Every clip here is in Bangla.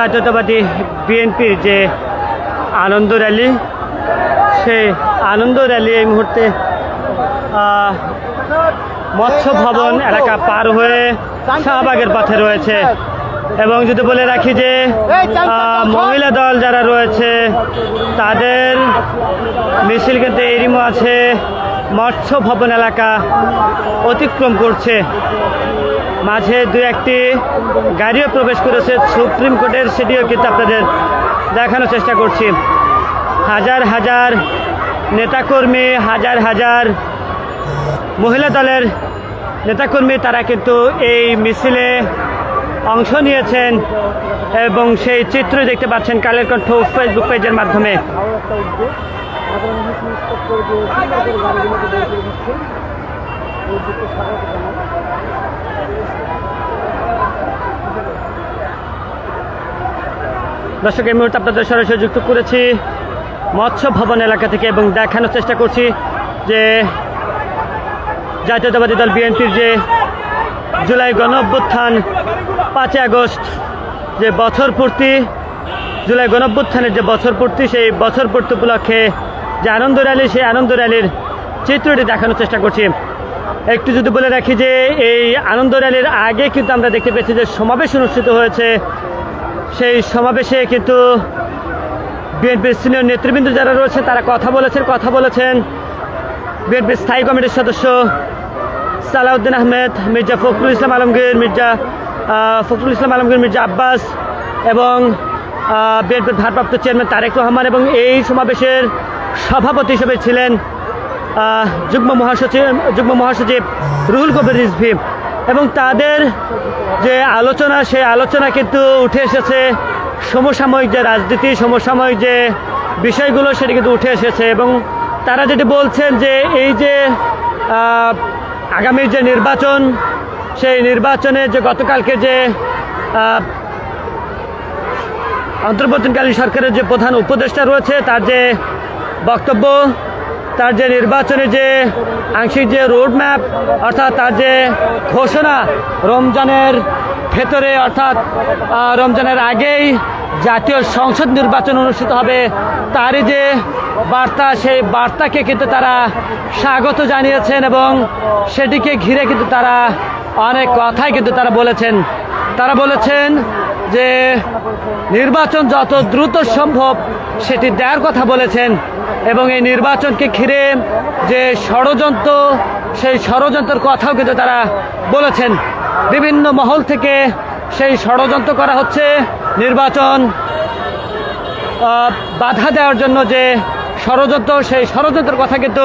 জাতীয়তাবাদী বিএনপির যে আনন্দ র্যালি, সেই আনন্দ র্যালি এই মুহূর্তে মৎস্য ভবন এলাকা পার হয়ে শাহবাগের পথে রয়েছে। এবং যদি বলে রাখি যে মহিলা দল যারা রয়েছে, তাদের মিছিল কিন্তু এরিমো আছে মৎস্য ভবন এলাকা অতিক্রম করছে। মাঝে দু একটি গাড়িও প্রবেশ করেছে। সুপ্রিম কোর্টের সেটিও কিন্তু আপনাদের দেখানোর চেষ্টা করছি। হাজার হাজার নেতাকর্মী, হাজার হাজার মহিলা দলের নেতাকর্মী, তারা কিন্তু এই মিছিলে অংশ নিয়েছেন এবং সেই চিত্র দেখতে পাচ্ছেন কালের কণ্ঠ ফেসবুক পেজের মাধ্যমে। দর্শক, এই মুহূর্তে আপনাদের সরাসরি যুক্ত করেছি মৎস্য ভবন এলাকা থেকে এবং দেখানোর চেষ্টা করছি যে জাতীয়তাবাদী দল বিএনপির যে জুলাই গণ অভ্যুত্থান পাঁচই আগস্ট যে বছর পূর্তি, জুলাই গণ অভ্যুত্থানের যে বছর পূর্তি, সেই বছর পূর্তি উপলক্ষে যে আনন্দ র্যালি, সেই আনন্দ র্যালির চিত্রটি দেখানোর চেষ্টা করছি। একটু যদি বলে রাখি যে এই আনন্দ র্যালির আগে কিন্তু আমরা দেখতে পেয়েছি যে সমাবেশ অনুষ্ঠিত হয়েছে সেই সমাবেশে কিন্তু বিএনপির সিনিয়র নেতৃবৃন্দ যারা রয়েছে, তারা কথা বলেছেন কথা বলেছেন। বিএনপির স্থায়ী কমিটির সদস্য সালাউদ্দিন আহমেদ, মির্জা ফখরুল ইসলাম আলমগীর, মির্জা ফখরুল ইসলাম আলমগীর, মির্জা আব্বাস এবং বিএনপির ভারপ্রাপ্ত চেয়ারম্যান তারেক রহমান এবং এই সমাবেশের সভাপতি হিসেবে ছিলেন যুগ্ম মহাসচিব যুগ্ম মহাসচিব রুহুল কবির রিজভি। এবং তাদের যে আলোচনা, সেই আলোচনা কিন্তু উঠে এসেছে সমসাময়িক যে রাজনীতি, সমসাময়িক যে বিষয়গুলো সেটি কিন্তু উঠে এসেছে এবং তারা যেটি বলছেন যে এই যে আগামী যে নির্বাচন, সেই নির্বাচনে যে গতকালকে যে অন্তর্বর্তীকালীন সরকারের যে প্রধান উপদেষ্টা রয়েছে, তার যে বক্তব্য তার যে নির্বাচনে যে আংশিক যে রোড ম্যাপ অর্থাৎ তার যে ঘোষণা রমজানের ভেতরে, অর্থাৎ রমজানের আগেই জাতীয় সংসদ নির্বাচন অনুষ্ঠিত হবে, তারই যে বার্তা, সেই বার্তাকে কিন্তু তারা স্বাগত জানিয়েছেন এবং সেটিকে ঘিরে কিন্তু তারা অনেক কথাই কিন্তু তারা বলেছেন। তারা বলেছেন যে নির্বাচন যত দ্রুত সম্ভব সেটি দেওয়ার কথা বলেছেন। এবং এই নির্বাচনকে ঘিরে যে ষড়যন্ত্র, সেই ষড়যন্ত্রের কথাও কিন্তু তারা বলেছেন। বিভিন্ন মহল থেকে সেই ষড়যন্ত্র করা হচ্ছে। নির্বাচন বাধা দেওয়ার জন্য যে ষড়যন্ত্র, সেই ষড়যন্ত্রের কথা কিন্তু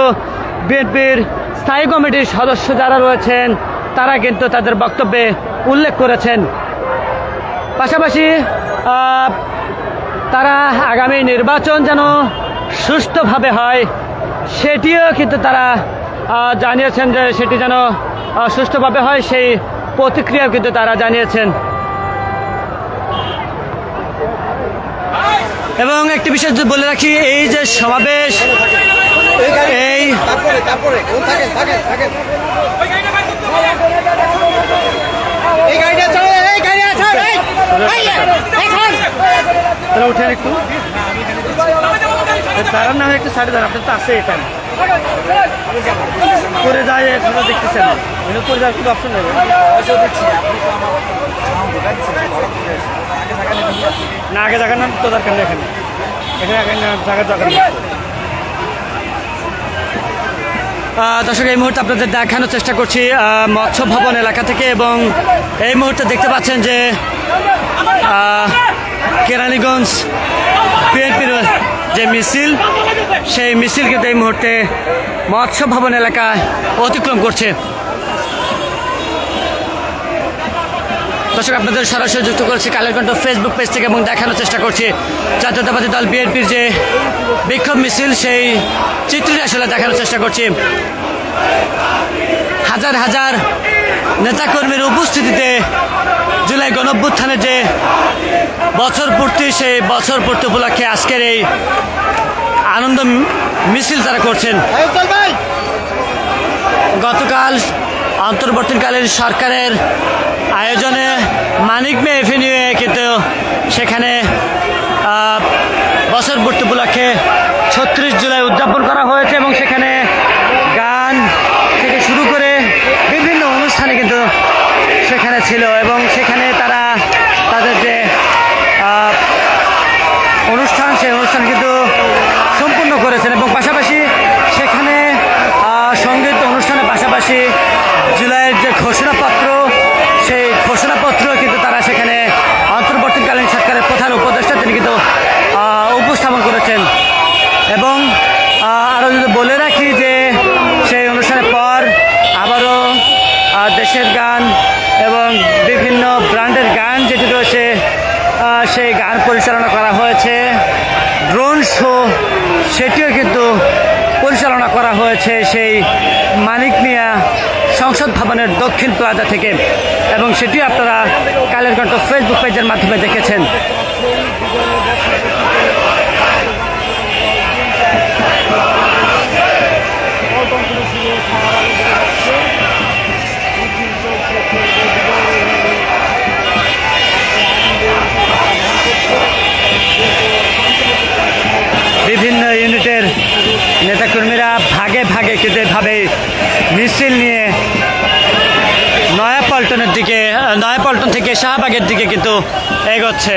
বিএনপির স্থায়ী কমিটির সদস্য যারা রয়েছেন, তারা কিন্তু তাদের বক্তব্যে উল্লেখ করেছেন। পাশাপাশি তারা আগামী নির্বাচন যেন সুষ্ঠুভাবে হয়, সেটিও কিন্তু তারা জানিয়েছেন যে সেটি যেন সুষ্ঠুভাবে হয়, সেই প্রতিক্রিয়াও কিন্তু তারা জানিয়েছেন। এবং একটি বিষয় বলে রাখি, এই যে সমাবেশ, এই একটু। তারা না হয় একটু সাইডে দাঁড়ান আপনার তো আছে এখানে করে যায়, এখনও দেখতেছেন। এখানে করে যাওয়ার কোনো অপশন নেই। না, আগে জায়গা না তো দরকার নেই এখানে। এখানে আগে না জায়গা দরকার দর্শক, এই মুহূর্তে আপনাদের দেখানোর চেষ্টা করছি মৎস্য ভবন এলাকা থেকে এবং এই মুহূর্তে দেখতে পাচ্ছেন যে কেরানীগঞ্জ বিএনপির যে মিছিল, সেই মিছিল কিন্তু এই মুহূর্তে মৎস্য ভবন এলাকায় অতিক্রম করছে। দর্শক, আপনাদের সরাসরি যুক্ত করেছি কালেরকণ্ঠ ফেসবুক পেজ থেকে এবং দেখানোর চেষ্টা করছি। জাতীয়তাবাদী দল বিএনপির যে বিক্ষোভ মিছিল, সেই চিত্রটি আসলে দেখানোর চেষ্টা করছি। হাজার হাজার নেতাকর্মীর উপস্থিতিতে জেলায় গণভ্যুত্থানের যে বছর পূর্তি, সেই বছর পূর্তি উপলক্ষে আজকের এই আনন্দ মিছিল তারা করছেন। গতকাল অন্তর্বর্তীকালীন সরকারের আয়োজনে মানিক মে এভিনিউয়ে কিন্তু সেখানে বছর পূর্তি উপলক্ষে ছত্রিশ জুলাই উদযাপন করা হয়েছে এবং সেখানে গান থেকে শুরু করে বিভিন্ন অনুষ্ঠানে কিন্তু সেখানে ছিল বলে রাখি যে সেই অনুষ্ঠানের পর আবারও দেশের গান এবং বিভিন্ন ব্র্যান্ডের গান যেটি রয়েছে সেই গান পরিচালনা করা হয়েছে। ড্রোন শো, সেটিও কিন্তু পরিচালনা করা হয়েছে সেই মানিক মিয়া সংসদ ভবনের দক্ষিণ প্লাজা থেকে এবং সেটি আপনারা কালের কণ্ঠ ফেসবুক পেজের মাধ্যমে দেখেছেন। বিভিন্ন ইউনিটের নেতাকর্মীরা ভাগে ভাগে কিন্তু মিছিল নিয়ে নয়াপল্টনের দিকে, নয়াপল্টন থেকে শাহবাগের দিকে কিন্তু এগোচ্ছে।